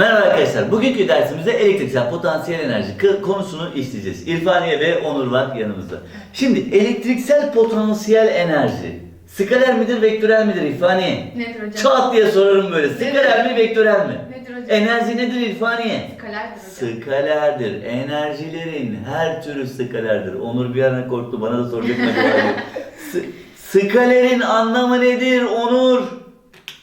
Merhaba arkadaşlar. Bugünkü dersimizde elektriksel potansiyel enerji konusunu işleyeceğiz. İrfaniye ve Onur var yanımızda. Şimdi elektriksel potansiyel enerji skaler midir, vektörel midir İrfaniye? Nedir hocam? Çat diye sorarım böyle. Skaler mi, vektörel mi? Nedir hocam? Enerji nedir İrfaniye? Skalerdir hocam. Skalerdir. Enerjilerin her türü skalerdir. Onur bir ara korktu. Bana da soracak mı Skalerin anlamı nedir Onur?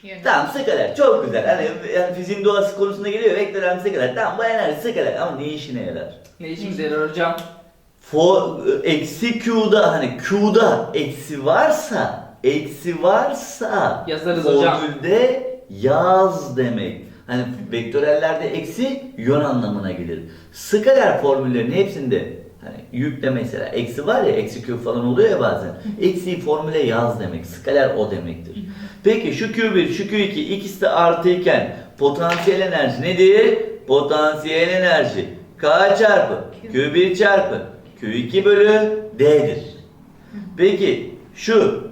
Yönü. Tamam skaler çok güzel. Hani yani fiziğin doğası konusunda geliyor. Vektörel skaler. Tamam bu enerji skaler ama ne işine yarar? Ne işimize yarar hocam? For, eksi Q'da hani Q'da eksi varsa eksi varsa Yazarız hocam. formülde yaz demek. Hani vektörellerde eksi yön anlamına gelir. Skaler formüllerin hepsinde hani yükle mesela eksi var ya eksi Q falan oluyor ya bazen. Eksiyi formüle yaz demek. Skaler o demektir. Peki şu Q1 şu Q2 ikisi de artı iken potansiyel enerji nedir? Potansiyel enerji K çarpı Q1 çarpı Q2 bölü D'dir. Peki şu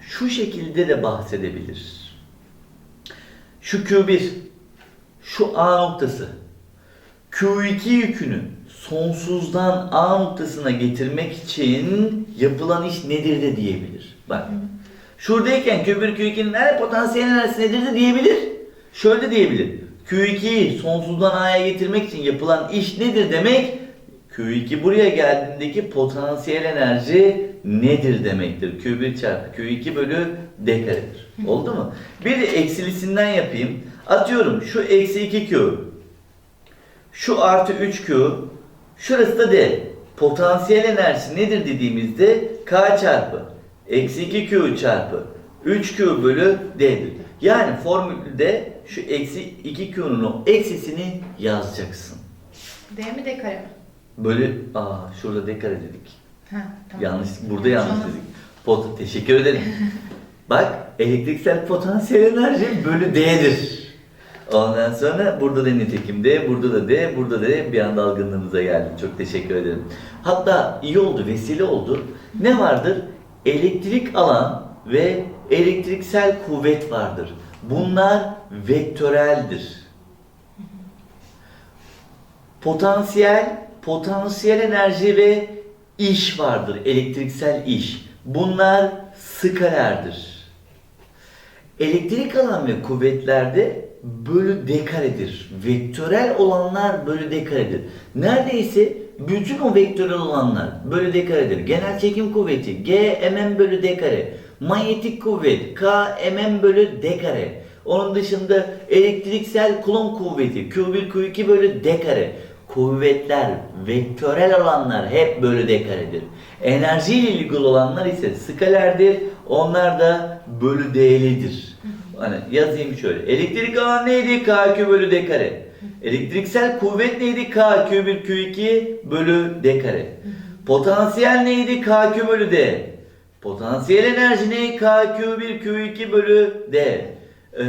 şu şekilde de bahsedebilir. Şu Q1 şu A noktası Q2 yükünü sonsuzdan A noktasına getirmek için yapılan iş nedir de diyebilir. Bak. Şuradayken Q1 Q2'nin her potansiyel enerjisi nedir de diyebilir. Şöyle diyebilir. Q2'yi sonsuzdan A'ya getirmek için yapılan iş nedir demek? Q2 buraya geldiğindeki potansiyel enerji nedir demektir. Q1 çarpı Q2 bölü D karedir. Oldu mu? Bir de eksilisinden yapayım. Atıyorum şu eksi 2Q. Şu artı 3Q. Şurası da D. Potansiyel enerji nedir dediğimizde K çarpı eksi 2Q çarpı 3Q bölü D'dir. Yani formülde şu eksi 2Q'nun o eksisini yazacaksın. D mi D kare mi? Böyle aa şurada D kare dedik. Ha, tamam. Yanlış burada yanlış dedik. Pot teşekkür ederim. Bak elektriksel potansiyel enerji bölü D'dir. Ondan sonra burada da nitekim D, burada da D, burada da D bir anda algınlığımıza geldi. Çok teşekkür ederim. Hatta iyi oldu, vesile oldu. Ne vardır? Elektrik alan ve elektriksel kuvvet vardır. Bunlar vektöreldir. Potansiyel, potansiyel enerji ve iş vardır. Elektriksel iş. Bunlar skalerdir. Elektrik alan ve kuvvetlerde bölü d karedir. Vektörel olanlar bölü d karedir. Neredeyse bütün o vektörel olanlar bölü d karedir. Genel çekim kuvveti G mm bölü d kare. Manyetik kuvvet K mm bölü d kare. Onun dışında elektriksel kulon kuvveti Q1 Q2 bölü d kare. Kuvvetler, vektörel olanlar hep bölü d karedir. Enerji ile ilgili olanlar ise skalerdir. Onlar da bölü d'lidir. Hani yazayım şöyle. Elektrik alan neydi? KQ bölü d kare. Elektriksel kuvvet neydi? KQ1 Q2 bölü d kare. Potansiyel neydi? KQ bölü d. Potansiyel enerji ne? KQ1 Q2 bölü d. Ee,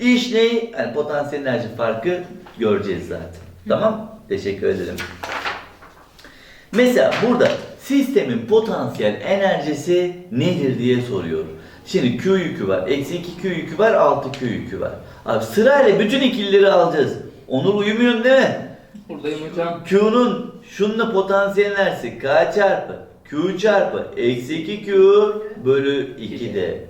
iş ne? Yani potansiyel enerji farkı göreceğiz zaten. Tamam? Teşekkür ederim. Mesela burada sistemin potansiyel enerjisi nedir diye soruyor. Şimdi Q yükü var, eksi 2 Q yükü var, 6 Q yükü var. Abi sırayla bütün ikilileri alacağız. Onur uyumuyorsun değil mi? Buradayım hocam. Q'nun şununla potansiyel enerjisi K çarpı Q çarpı eksi 2 Q bölü 2'de.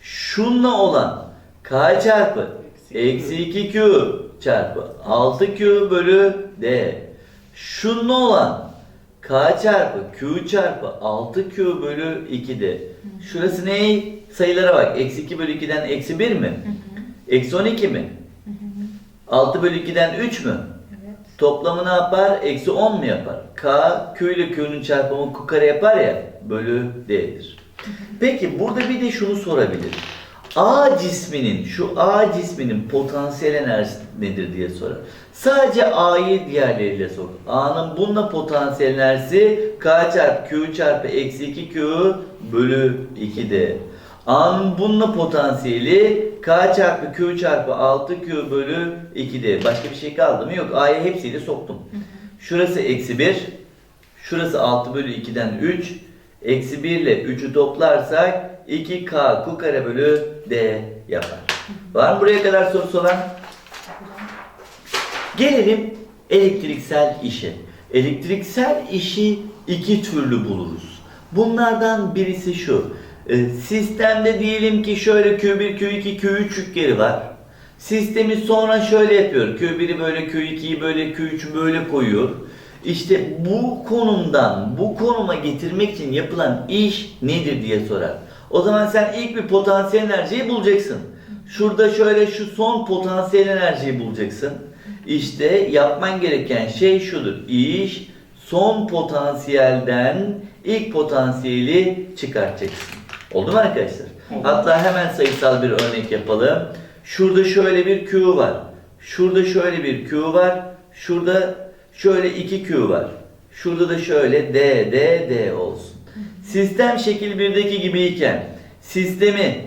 Şunla olan K çarpı eksi 2 Q çarpı 6 Q bölü D. Şunla olan K çarpı Q çarpı 6 Q bölü 2'de. Şurası ne? Sayılara bak. Eksi 2 bölü 2'den eksi 1 mi? Eksi 12 mi? 6 bölü 2'den 3 mü? Evet. Toplamı ne yapar? Eksi 10 mu yapar? K, Q ile Q'nun çarpımı Q kare yapar ya, bölü D'dir. Peki burada bir de şunu sorabilir. A cisminin, şu A cisminin potansiyel enerjisi nedir diye sorar. Sadece A'yı diğerleriyle sor. A'nın bununla potansiyel enerjisi K çarpı Q çarpı eksi 2Q bölü 2D. A'nın bununla potansiyeli K çarpı Q çarpı 6Q bölü 2D. Başka bir şey kaldı mı? Yok. A'yı hepsiyle soktum. Şurası eksi 1. Şurası 6 bölü 2'den 3. Eksi 1 ile 3'ü toplarsak 2K Q kare bölü D yapar. Var mı buraya kadar sorusu olan? Gelelim elektriksel işe. Elektriksel işi iki türlü buluruz. Bunlardan birisi şu. E, Sistemde diyelim ki şöyle Q1, Q2, Q3 yükleri var. Sistemi sonra şöyle yapıyor. Q1'i böyle, Q2'yi böyle, Q3'ü böyle koyuyor. İşte bu konumdan bu konuma getirmek için yapılan iş nedir diye sorar. O zaman sen ilk bir potansiyel enerjiyi bulacaksın. Şurada şöyle şu son potansiyel enerjiyi bulacaksın. İşte yapman gereken şey şudur. İş son potansiyelden ilk potansiyeli çıkartacaksın. Oldu mu arkadaşlar? Hatta hemen sayısal bir örnek yapalım. Şurada şöyle bir Q var. Şurada şöyle bir Q var. Şurada şöyle 2 Q var. Şurada da şöyle D, D, D olsun. Sistem şekil 1'deki gibiyken sistemi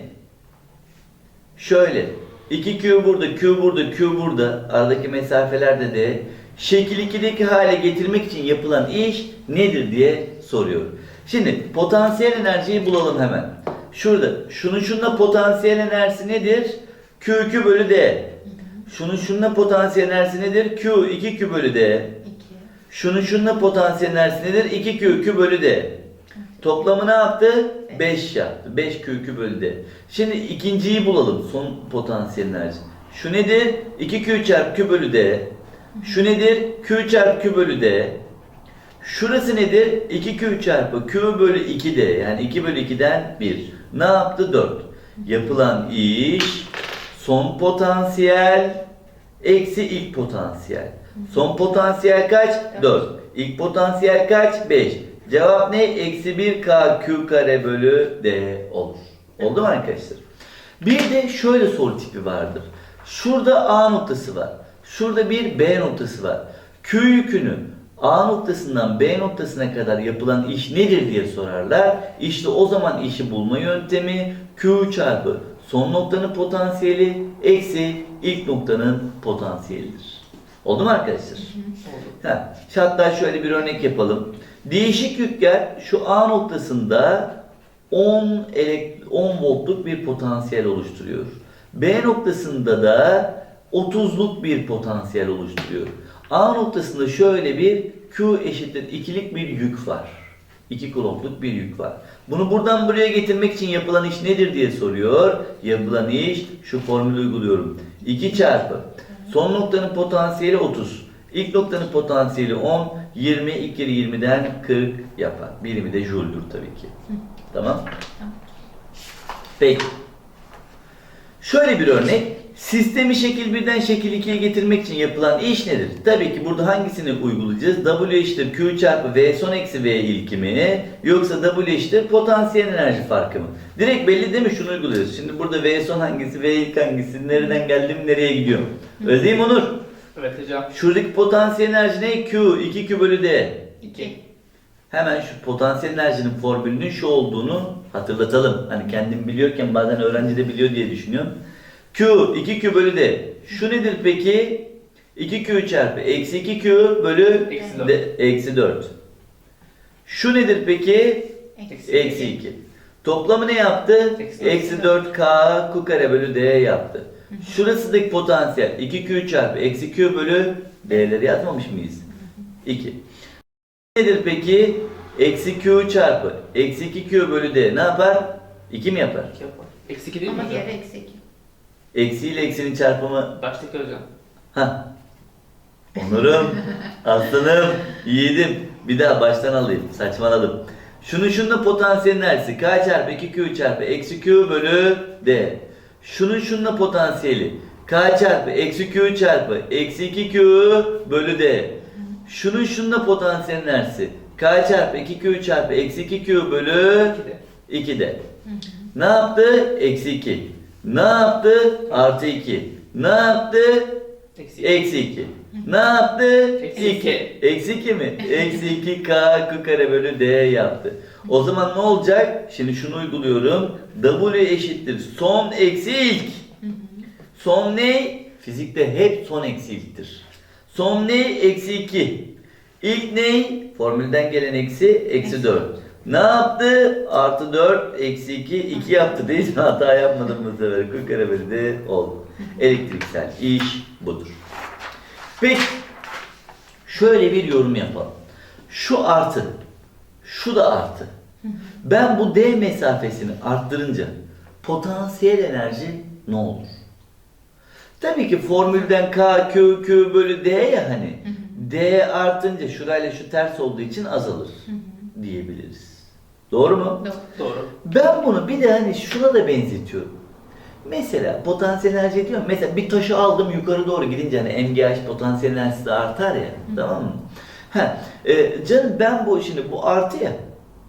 şöyle 2Q burada, Q burada, Q burada aradaki mesafeler de D. Şekil 2'deki hale getirmek için yapılan iş nedir diye soruyor. Şimdi potansiyel enerjiyi bulalım hemen. Şurada şunun şununla potansiyel enerjisi nedir? Q2 bölü D. Şunun şununla potansiyel enerjisi nedir? Q 2Q bölü D. 2. Şunun şununla potansiyel enerjisi nedir? 2 Q 2 bölü D. Toplamı ne yaptı? 5 yaptı. 5 Q 2 bölü D. Şimdi ikinciyi bulalım. Son potansiyel enerji. Şu nedir? 2 Q çarpı Q bölü D. Şu nedir? Q çarpı Q bölü D. Şurası nedir? 2Q çarpı Q bölü 2D. Yani 2 bölü 2'den 1. Ne yaptı? 4. Yapılan iş son potansiyel eksi ilk potansiyel. Son potansiyel kaç? 4. İlk potansiyel kaç? 5. Cevap ne? Eksi 1K Q kare bölü D olur. Oldu mu arkadaşlar? Bir de şöyle soru tipi vardır. Şurada A noktası var. Şurada bir B noktası var. Q yükünü A noktasından B noktasına kadar yapılan iş nedir diye sorarlar. İşte o zaman işi bulma yöntemi Q çarpı son noktanın potansiyeli eksi ilk noktanın potansiyelidir. Oldu mu arkadaşlar? Oldu. Ha, hatta şöyle bir örnek yapalım. Değişik yükler şu A noktasında 10 elek 10 voltluk bir potansiyel oluşturuyor. B noktasında da 30'luk bir potansiyel oluşturuyor. A noktasında şöyle bir Q eşittir ikilik bir yük var. 2 kulomluk bir yük var. Bunu buradan buraya getirmek için yapılan iş nedir diye soruyor. Yapılan iş şu formülü uyguluyorum. 2 çarpı son noktanın potansiyeli 30. İlk noktanın potansiyeli 10, 20, ilk kere 20'den 40 yapar. Birimi de joule'dur tabii ki. Tamam. Peki. Şöyle bir örnek. Sistemi şekil 1'den şekil 2'ye getirmek için yapılan iş nedir? Tabii ki burada hangisini uygulayacağız? W eşittir Q çarpı V son eksi V ilki mi? Yoksa W eşittir potansiyel enerji farkı mı? Direkt belli değil mi? Şunu uyguluyoruz. Şimdi burada V son hangisi, V ilk hangisi, nereden geldim, nereye gidiyorum? Öyle değil mi Onur? Evet hocam. Şuradaki potansiyel enerji ne? Q, 2Q bölü D. 2. Hemen şu potansiyel enerjinin formülünün şu olduğunu hatırlatalım. Hani kendim biliyorken bazen öğrenci de biliyor diye düşünüyorum. Q 2Q bölü D. Şu nedir peki? 2Q çarpı eksi 2Q bölü Eksi dört. D, eksi 4. Şu nedir peki? Eksi. Eksi 2. Toplamı ne yaptı? Eksi dört. Eksi 4K Q kare bölü D yaptı. Şurasındaki potansiyel 2Q çarpı eksi Q bölü D'leri yazmamış mıyız? 2. Nedir peki? Eksi Q çarpı eksi 2Q bölü D ne yapar? 2 mi yapar? İki yapar. Eksi iki değil mi Ama diğeri eksi 2. Eksi ile eksinin çarpımı Baştaki hocam. Ha. Onurum, aslanım, yiğidim. Bir daha baştan alayım. Saçmaladım. Şunun şununla potansiyel enerjisi K çarpı 2Q çarpı eksi Q bölü D. Şunun şununla potansiyeli K çarpı eksi Q çarpı eksi 2Q bölü D. Şunun şununla potansiyel enerjisi K çarpı 2Q çarpı eksi 2Q bölü İki de. 2 de. Ne yaptı? Eksi 2. Ne yaptı? Artı 2. Ne yaptı? Eksi iki. Eksi 2. Ne yaptı? Eksi 2. iki. Eksi 2 mi? Eksi 2 k k kare bölü d yaptı. O zaman ne olacak? Şimdi şunu uyguluyorum. W eşittir son eksi ilk. Son ne? Fizikte hep son eksi ilktir. Son ne? Eksi 2. İlk ne? Formülden gelen eksi, eksi 4. Ne yaptı? Artı 4, eksi 2, 2 yaptı değil mi? Hata yapmadım bu sefer. 40 kare bölü de oldu. Elektriksel iş budur. Peki şöyle bir yorum yapalım. Şu artı, şu da artı. Ben bu D mesafesini arttırınca potansiyel enerji ne olur? Tabii ki formülden K, Q, Q bölü D ya hani. D artınca şurayla şu ters olduğu için azalır diyebiliriz. Doğru mu? Doğru. Doğru. Ben bunu bir de hani şuna da benzetiyorum. Mesela potansiyel enerji diyorum. Mesela bir taşı aldım yukarı doğru gidince hani MGH potansiyel enerjisi de artar ya. Tamam mı? Ha, e, canım ben bu şimdi bu artı ya.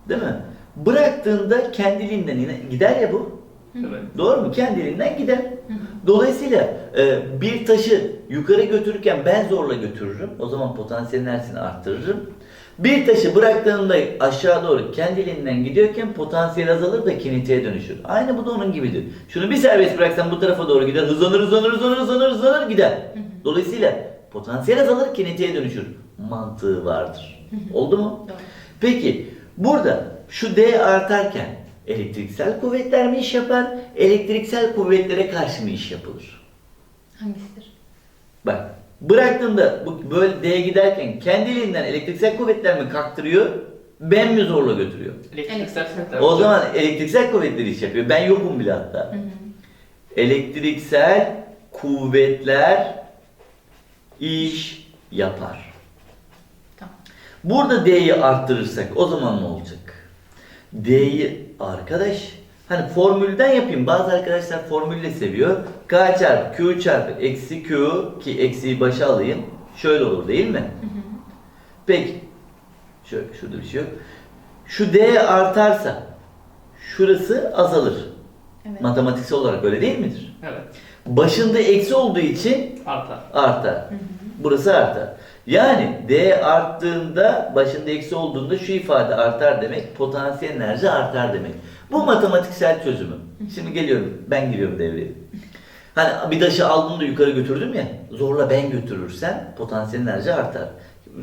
Değil mi? Bıraktığında kendiliğinden yine gider ya bu. Evet. Doğru mu? Kendiliğinden gider. Dolayısıyla e, bir taşı yukarı götürürken ben zorla götürürüm. O zaman potansiyel enerjisini arttırırım. Bir taşı bıraktığımda aşağı doğru kendiliğinden gidiyorken potansiyel azalır da kinetiğe dönüşür. Aynı bu da onun gibidir. Şunu bir serbest bıraksam bu tarafa doğru gider. Hızlanır, hızlanır, hızlanır, hızlanır, hızlanır gider. Dolayısıyla potansiyel azalır, kinetiğe dönüşür. Mantığı vardır. Oldu mu? Peki burada şu D artarken elektriksel kuvvetler mi iş yapar? Elektriksel kuvvetlere karşı mı iş yapılır? Hangisidir? Bak bıraktığımda bu böyle D'ye giderken kendiliğinden elektriksel kuvvetler mi kaktırıyor? Ben mi zorla götürüyor? Elektriksel kuvvetler. O zaman elektriksel kuvvetler iş yapıyor. Ben yokum bile hatta. Hı hı. Elektriksel kuvvetler iş yapar. Tamam. Burada D'yi arttırırsak o zaman ne olacak? D'yi arkadaş hani formülden yapayım. Bazı arkadaşlar formülle seviyor. K çarpı Q çarpı eksi Q ki eksiği başa alayım. Şöyle olur değil mi? Peki. Şöyle şurada bir şey yok. Şu D artarsa şurası azalır. Evet. Matematiksel olarak öyle değil midir? Evet. Başında eksi olduğu için Artar. artar. Burası artar. Yani D arttığında, başında eksi olduğunda şu ifade artar demek, potansiyel enerji artar demek. Bu matematiksel çözümü. Şimdi geliyorum, ben giriyorum devreye. Hani bir taşı aldım da yukarı götürdüm ya, zorla ben götürürsem potansiyel enerji artar.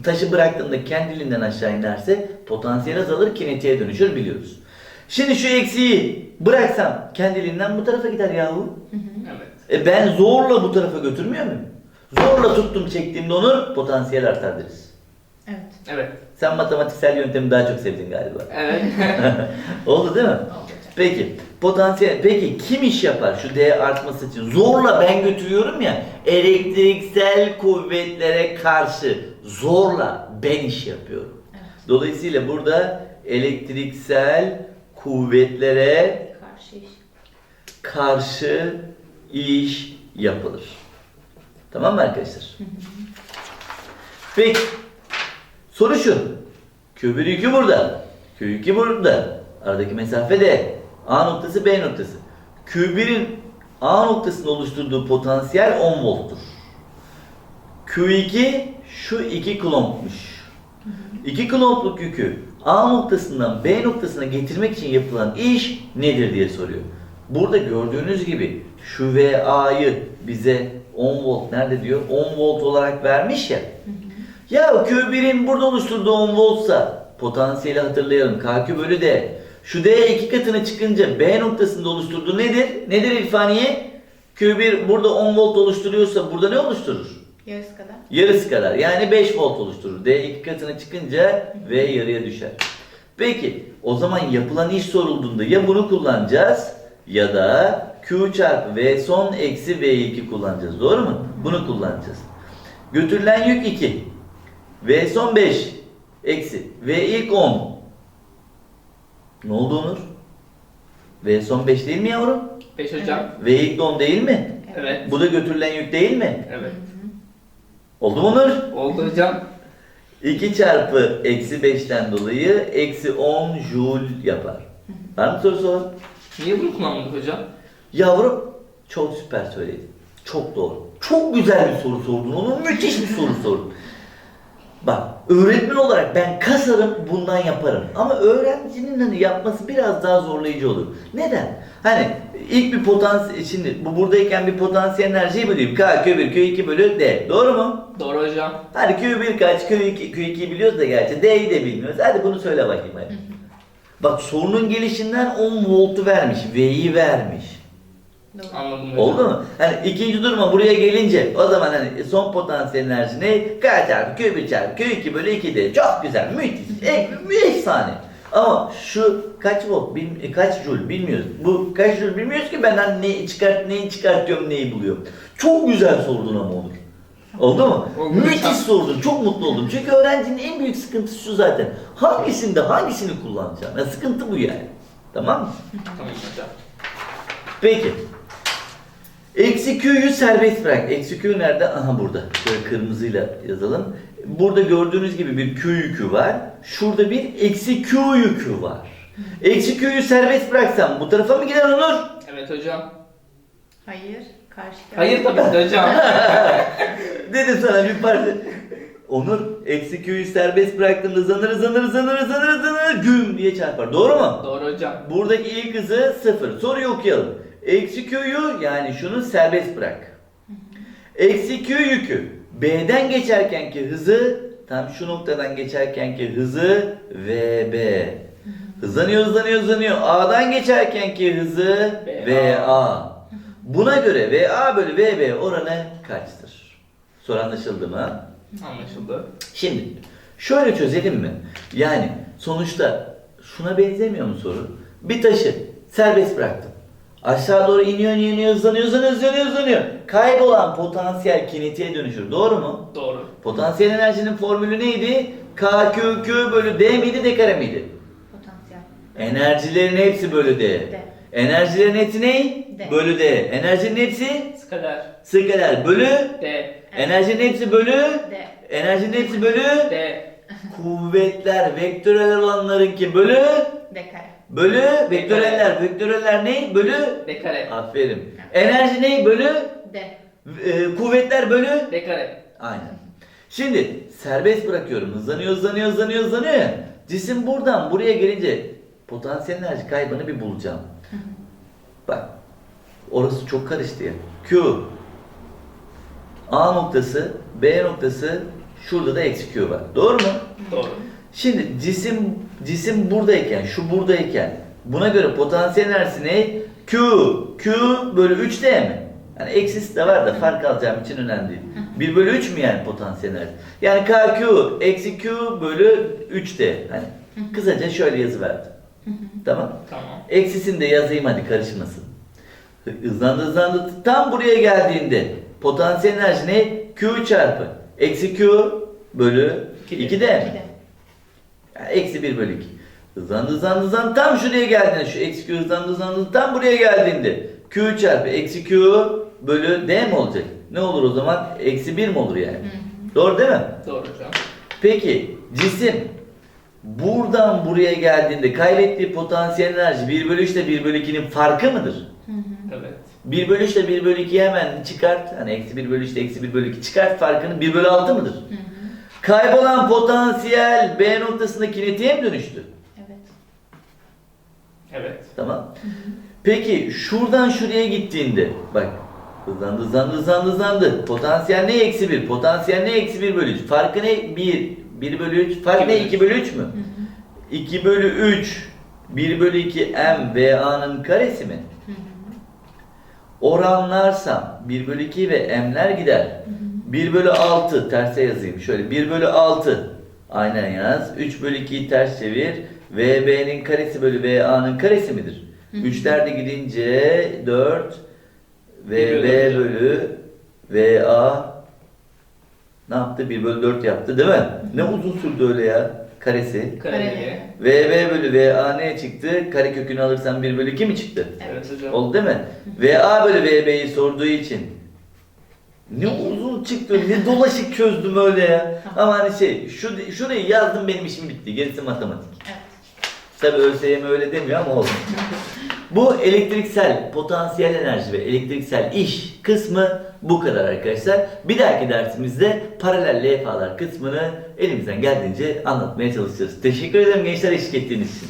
Taşı bıraktığımda kendiliğinden aşağı inerse potansiyel azalır, kinetiğe dönüşür biliyoruz. Şimdi şu eksiği bıraksam kendiliğinden bu tarafa gider yahu. Evet. E ben zorla bu tarafa götürmüyor muyum? Zorla tuttum çektiğimde onu potansiyel artar deriz. Evet. Evet. Sen matematiksel yöntemi daha çok sevdin galiba. Evet. Oldu değil mi? Oldu. Peki potansiyel peki kim iş yapar şu D artması için? Zorla ben götürüyorum ya elektriksel kuvvetlere karşı zorla ben iş yapıyorum. Evet. Dolayısıyla burada elektriksel kuvvetlere Karşı iş. karşı iş yapılır. Tamam mı arkadaşlar? Peki. Soru şu. Q1 yükü burada. Q2 burada. Aradaki mesafe de A noktası B noktası. Q1'in A noktasında oluşturduğu potansiyel 10 volttur. Q2 şu 2 kulompmuş. 2 kilompluk yükü A noktasından B noktasına getirmek için yapılan iş nedir diye soruyor. Burada gördüğünüz gibi şu VA'yı bize 10 volt nerede diyor? 10 volt olarak vermiş ya. Ya Q1'in burada oluşturduğu 10 voltsa potansiyeli hatırlayalım. KQ bölü D. Şu D iki katına çıkınca B noktasında oluşturduğu nedir? Nedir İrfaniye? Q1 burada 10 volt oluşturuyorsa burada ne oluşturur? Yarısı kadar. Yarısı kadar yani 5 volt oluşturur. D iki katına çıkınca V yarıya düşer. Peki o zaman yapılan iş sorulduğunda ya bunu kullanacağız ya da Q çarpı V son eksi V2 kullanacağız. Doğru mu? Bunu kullanacağız. Götürülen yük 2. V son 5 eksi V ilk 10. Ne oldu Onur? V son 5 değil mi yavrum? 5 hocam. V ilk 10 değil mi? Evet. Bu da götürülen yük değil mi? Evet. Oldu mu Onur? Oldu hocam. 2 çarpı eksi 5'ten dolayı eksi 10 joule yapar. Var mı sorusu olan? Niye bunu kullanmadık hocam? Yavrum çok süper söyledin. Çok doğru. Çok güzel bir soru sordun. Onu müthiş bir soru sordun. Bak öğretmen olarak ben kasarım bundan yaparım. Ama öğrencinin hani yapması biraz daha zorlayıcı olur. Neden? Hani ilk bir potansiyel şimdi bu buradayken bir potansiyel enerjiyi böleyim. K Q1 Q2 bölü D. Doğru mu? Doğru hocam. Hadi Q1 kaç, Q2, Q2'yi biliyoruz da gerçi D'yi de bilmiyoruz. Hadi bunu söyle bakayım hadi. Bak sorunun gelişinden 10 voltu vermiş, V'yi vermiş. Anladım. Oldu mu? Hani ikinci duruma buraya gelince o zaman hani son potansiyel enerji ne? K çarpı Q1 çarpı Q2 bölü 2'de. Çok güzel, müthiş, e, efsane. Ama şu kaç volt, bil, e, kaç joule bilmiyoruz. Bu kaç joule bilmiyoruz ki benden ne çıkart, neyi çıkartıyorum, neyi buluyorum. Çok güzel sordun ama Onur. Oldu mu? Oldu. Müthiş sordun, çok mutlu oldum. Çünkü öğrencinin en büyük sıkıntısı şu zaten. Hangisinde hangisini kullanacağım? Ya sıkıntı bu yani. Tamam mı? Tamam hocam. Peki. Eksi Q'yu serbest bırak. Eksi Q nerede? Aha burada. Şöyle kırmızıyla yazalım. Burada gördüğünüz gibi bir Q yükü var. Şurada bir eksi Q yükü var. Eksi Q'yu serbest bıraksam bu tarafa mı gider Onur? Evet hocam. Hayır. Karşı Hayır tabii ki de hocam. Dedim sana bir parça. Onur eksi Q'yu serbest bıraktığında zanır zanır zanır zanır zanır güm diye çarpar. Doğru mu? Doğru hocam. Buradaki ilk hızı sıfır. Soruyu okuyalım. Eksi Q'yu yani şunu serbest bırak. Eksi Q yükü B'den geçerkenki hızı tam şu noktadan geçerkenki hızı VB. Hızlanıyor hızlanıyor hızlanıyor. A'dan geçerkenki hızı VA. Buna göre VA bölü VB oranı kaçtır? Soru anlaşıldı mı? Anlaşıldı. Şimdi şöyle çözelim mi? Yani sonuçta şuna benzemiyor mu soru? Bir taşı serbest bıraktım. Aşağı doğru iniyor, iniyor, iniyor, hızlanıyor, hızlanıyor, hızlanıyor, hızlanıyor. Kaybolan potansiyel kinetiğe dönüşür. Doğru mu? Doğru. Potansiyel enerjinin formülü neydi? KQQ bölü D miydi, D kare miydi? Potansiyel. Enerjilerin hepsi bölü D. D. Enerjilerin hepsi ne? D. Bölü D. Enerjinin hepsi Skaler. sıkalar bölü. D. Enerjinin hepsi bölü. D. Enerjinin hepsi bölü. D. Kuvvetler, vektörel olanlarınki bölü, D kare. Bölü, vektöreller, vektöreller ne? Bölü, D kare. aferin. Enerji ne? Bölü, D. e, kuvvetler bölü. D kare. Aynen. Şimdi serbest bırakıyorum. Hızlanıyor, hızlanıyor, hızlanıyor, hızlanıyor ya. Cisim buradan buraya gelince potansiyel enerji kaybını bir bulacağım. Bak, orası çok karıştı ya. Q, A noktası, B noktası, şurada da eksi Q var. Doğru mu? Doğru. Şimdi cisim cisim buradayken, şu buradayken buna göre potansiyel enerjisi ne? Q, Q bölü 3D mi? Yani eksisi de var da fark alacağım için önemli değil. 1 bölü 3 mü yani potansiyel enerji? Yani KQ eksi Q bölü 3D. Hani kısaca şöyle yazı verdim. Tamam. Tamam. Eksisini de yazayım hadi karışmasın. Hızlandı hızlandı. Tam buraya geldiğinde potansiyel enerji ne? Q çarpı. Eksi Q bölü İki de. 2D mi? İki D. Yani eksi 1 bölü 2. Hızlandı hızlandı hızlandı. Tam şuraya geldiğinde şu eksi Q hızlandı hızlandı. Tam buraya geldiğinde Q çarpı eksi Q bölü D mi olacak? Ne olur o zaman? Eksi 1 mi olur yani? Doğru değil mi? Doğru hocam. Peki cisim buradan buraya geldiğinde kaybettiği potansiyel enerji 1 bölü 3 ile 1 bölü 2'nin farkı mıdır? Evet. 1 bölü 3 ile 1 bölü 2'yi hemen çıkart. Hani eksi 1 bölü 3 ile eksi 1 bölü 2 çıkart farkını 1 bölü 6 mıdır? Kaybolan potansiyel B noktasında kinetiğe mi dönüştü? Evet. Evet. Tamam. Peki şuradan şuraya gittiğinde bak hızlandı hızlandı hızlandı hızlandı. Potansiyel ne eksi 1? Potansiyel ne eksi 1 bölü 3? Farkı ne? 1. 1 bölü 3. Fark İki ne? bölü 2 bölü 3 mü? 2 bölü 3. 1 bölü 2 m VA'nın karesi mi? Oranlarsam 1 bölü 2 ve m'ler gider. 1 bölü 6 terse yazayım. Şöyle 1 bölü 6 aynen yaz. 3 bölü 2'yi ters çevir. VB'nin karesi bölü VA'nın karesi midir? 3'ler de gidince 4 Bir VB bölü VA ne yaptı? 1 bölü 4 yaptı değil mi? Ne uzun sürdü öyle ya karesi. Kareleri. VB bölü VA ne çıktı? Kare kökünü alırsan 1 bölü 2 mi çıktı? Evet hocam. Oldu değil mi? VA bölü VB'yi sorduğu için ne uzun çıktı, ne dolaşık çözdüm öyle ya. Ama hani şey, şu, şurayı yazdım benim işim bitti. Gerisi matematik. Evet. Tabi ÖSYM öyle demiyor ama oldu. Bu elektriksel potansiyel enerji ve elektriksel iş kısmı bu kadar arkadaşlar. Bir dahaki dersimizde paralel levhalar kısmını elimizden geldiğince anlatmaya çalışacağız. Teşekkür ederim gençler eşlik ettiğiniz için.